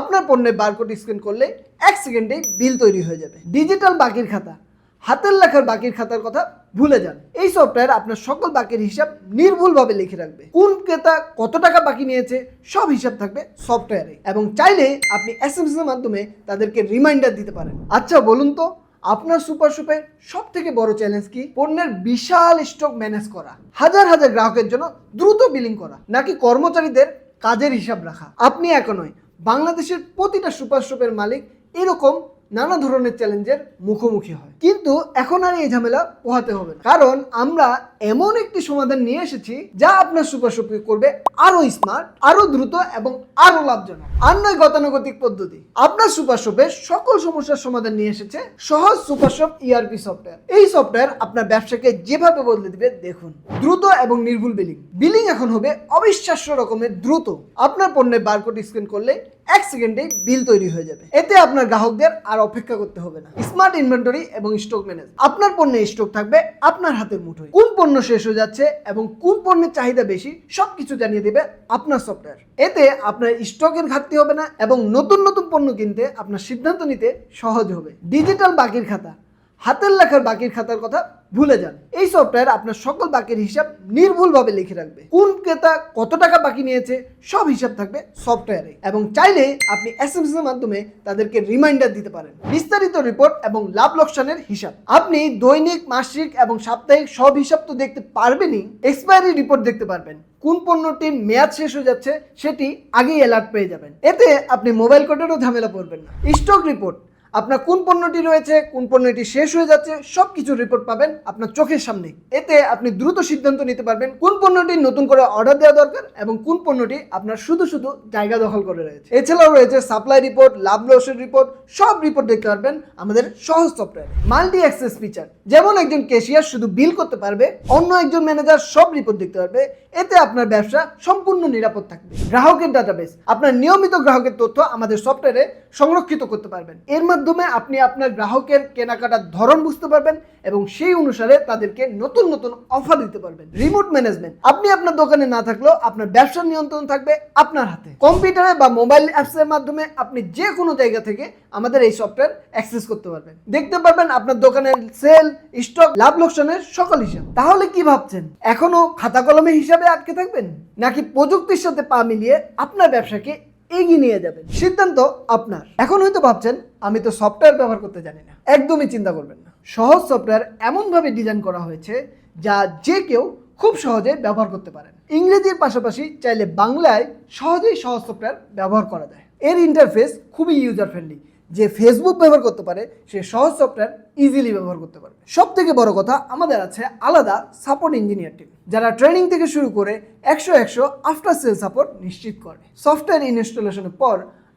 আপনার পণ্যের barcode scan করলে এক সেকেন্ডেই বিল তৈরি হয়ে যাবে। ডিজিটাল বাকির খাতা। হাতের লেখার বাকির খাতার কথা ভুলে যান। এই সফটওয়্যার আপনার সকল বাকির হিসাব নির্ভুলভাবে লিখে রাখবে। কোন ক্রেতা কত টাকা বাকি নিয়েছে, সব হিসাব থাকবে সফটওয়্যারে এবং চাইলে আপনি এস এম এর মাধ্যমে তাদেরকে রিমাইন্ডার দিতে পারেন। আচ্ছা বলুন তো, আপনার সুপার শপের সব থেকে বড় চ্যালেঞ্জ কি? পণ্যের বিশাল স্টক ম্যানেজ করা। হাজার হাজার গ্রাহকের জন্য দ্রুত বিলিং করা। নাকি কর্মচারীদের কাজের হিসাব রাখা? আপনি একা নয় বাংলাদেশের প্রতিটা সুপার শপের মালিক এরকম নানা ধরনের চ্যালেঞ্জের মুখোমুখি হয়। কিন্তু এখন আর এই ঝামেলা পোহাতে হবে না। কারণ আমরা এমন একটি সমাধান নিয়ে এসেছি যা আপনার সুপার শপকে করবে আরও স্মার্ট আরও দ্রুত এবং আরও লাভজনক। আর নয় গতানুগতিক পদ্ধতি। আপনার সুপার শপের সকল সমস্যার সমাধান নিয়ে এসেছে সহজ সুপার শপ ইআরপি সফটওয়্যার এই সফটওয়্যার আপনার ব্যবসাকে যেভাবে বদলে দিবে, দেখুন। দ্রুত এবং নির্ভুল বিলিং বিলিং এখন হবে অবিশ্বাস্য রকমের দ্রুত। আপনার পণ্যের বারকোড স্ক্যান করলে এক সেকেন্ডে বিল তৈরি হয়ে যাবে। এতে আপনার গ্রাহকদের আর অপেক্ষা করতে হবে না। স্মার্ট ইনভেন্টরি এবং স্টক ম্যানেজ। আপনার পণ্যে স্টক থাকবে আপনার হাতের মুঠোয়। কোন পণ্য শেষ হয়ে যাচ্ছে এবং কোন পণ্যের চাহিদা বেশি সবকিছু জানিয়ে দেবে আপনার সফটওয়্যার। এতে আপনার স্টকের ঘাটতি হবে না এবং নতুন নতুন পণ্য কিনতে আপনার সিদ্ধান্ত নিতে সহজ হবে। ডিজিটাল বাকির খাতা হাতের লেখার বাকির খাতার কথা ভুলে যান। এই সফটওয়্যার আপনার সকল বাকির হিসাব নির্ভুলভাবে লিখে রাখবে। কোন ক্রেতা কত টাকা বাকি নিয়েছে সব হিসাব থাকবে সফটওয়্যারে এবং চাইলে আপনি এস এম এর মাধ্যমে তাদেরকে রিমাইন্ডার দিতে পারেন। বিস্তারিত রিপোর্ট এবং লাভ লোকসানের হিসাব। আপনি দৈনিক, মাসিক এবং সাপ্তাহিক সব হিসাব তো দেখতে পারবেনই। এক্সপায়ারি রিপোর্ট দেখতে পারবেন। কোন পণ্যটির মেয়াদ শেষ হয়ে যাচ্ছে সেটি আগেই অ্যালার্ট পেয়ে যাবেন। এতে আপনি মোবাইল কোডেরও ঝামেলা পড়বেন না। স্টক রিপোর্ট আপনার কোন পণ্যটি রয়েছে, কোন পণ্যটি শেষ হয়ে যাচ্ছে সব কিছু রিপোর্ট পাবেন আপনার চোখের সামনে। এতে আপনি দ্রুত সিদ্ধান্ত নিতে পারবেন কোন পণ্যটি নতুন করে অর্ডার দেওয়া দরকার এবং কোন পণ্যটি আপনার শুধু শুধু জায়গা দখল করে রয়েছে। এছাড়াও রয়েছে সাপ্লাই রিপোর্ট লাভ লসের রিপোর্ট সব রিপোর্ট দেখতে পারবেন আমাদের সহজ সফটওয়্যার মাল্টি অ্যাক্সেস ফিচার যেমন একজন ক্যাশিয়ার শুধু বিল করতে পারবে, অন্য একজন ম্যানেজার সব রিপোর্ট দেখতে পারবে, এতে আপনার ব্যবসা সম্পূর্ণ নিরাপদ থাকবে। গ্রাহকের ডাটাবেস আপনার নিয়মিত গ্রাহকের তথ্য আমাদের সফটওয়্যারে সংরক্ষিত করতে পারবেন। এর মাধ্যমে আপনি আপনার গ্রাহকের কেনাকাটার ধরন বুঝতে পারবেন এবং সেই অনুসারে তাদেরকে নতুন নতুন অফার দিতে পারবেন। রিমোট ম্যানেজমেন্ট আপনি আপনার দোকানে না থাকলেও আপনার ব্যবসার নিয়ন্ত্রণ থাকবে আপনার হাতে। কম্পিউটারে বা মোবাইল অ্যাপসের মাধ্যমে আপনি যে কোনো জায়গা থেকে আমাদের এই সফটওয়্যার অ্যাক্সেস করতে পারবেন। দেখতে পারবেন আপনার দোকানের সেল স্টক লাভ লোকসানের সকল হিসাব। তাহলে কি ভাবছেন? এখনও খাতা কলমে হিসাবে আটকে থাকবেন? নাকি প্রযুক্তির সাথে পা মিলিয়ে আপনার ব্যবসাকে এগিয়ে নিয়ে যাবেন। সিদ্ধান্ত আপনার। এখন হয়তো ভাবছেন, আমি তো সফটওয়্যার ব্যবহার করতে জানি না। একদমই চিন্তা করবেন না। সহজ সফটওয়্যার এমনভাবে ডিজাইন করা হয়েছে, যা যে কেউ খুব সহজে ব্যবহার করতে পারেন। ইংরেজির পাশাপাশি চাইলে বাংলায় সহজেই সহজ সফটওয়্যার ব্যবহার করা যায়। এর ইন্টারফেস খুবই ইউজার ফ্রেন্ডলি যে ফেসবুক ব্যবহার করতে পারে, সে সহজ সফটওয়্যার ইজিলি ব্যবহার করতে পারবে। সব থেকে বড় কথা আমাদের আছে আলাদা সাপোর্ট ইঞ্জিনিয়ার টিম যারা ট্রেনিং থেকে শুরু করে একশো একশো আফটার সেল সাপোর্ট নিশ্চিত করে। সফটওয়্যার ইনস্টলেশনের পর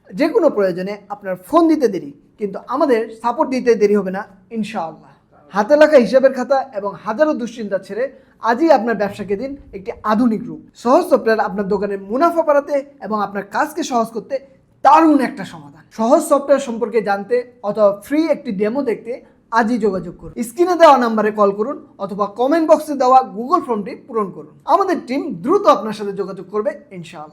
যে কোনো প্রয়োজনে আপনার ফোন দিতে দেরি, কিন্তু আমাদের সাপোর্ট দিতে দেরি হবে না, ইনশাআল্লাহ। হাতে লেখা হিসাবের খাতা এবং হাজারো দুশ্চিন্তা ছেড়ে আজই আপনার ব্যবসাকে দিন একটি আধুনিক রূপ। সহজ সফটওয়্যার আপনার দোকানের মুনাফা বাড়াতে এবং আপনার কাজকে সহজ করতে দারুণ একটা সমাধান। সহজ সফটওয়্যার সম্পর্কে জানতে অথবা ফ্রি একটি ডেমো দেখতে আজই যোগাযোগ করুন। স্ক্রিনে দেওয়া নাম্বারে কল করুন অথবা কমেন্ট বক্সে দেওয়া গুগল ফর্মটি পূরণ করুন। আমাদের টিম দ্রুত আপনার সাথে যোগাযোগ করবে, ইনশাআল্লাহ।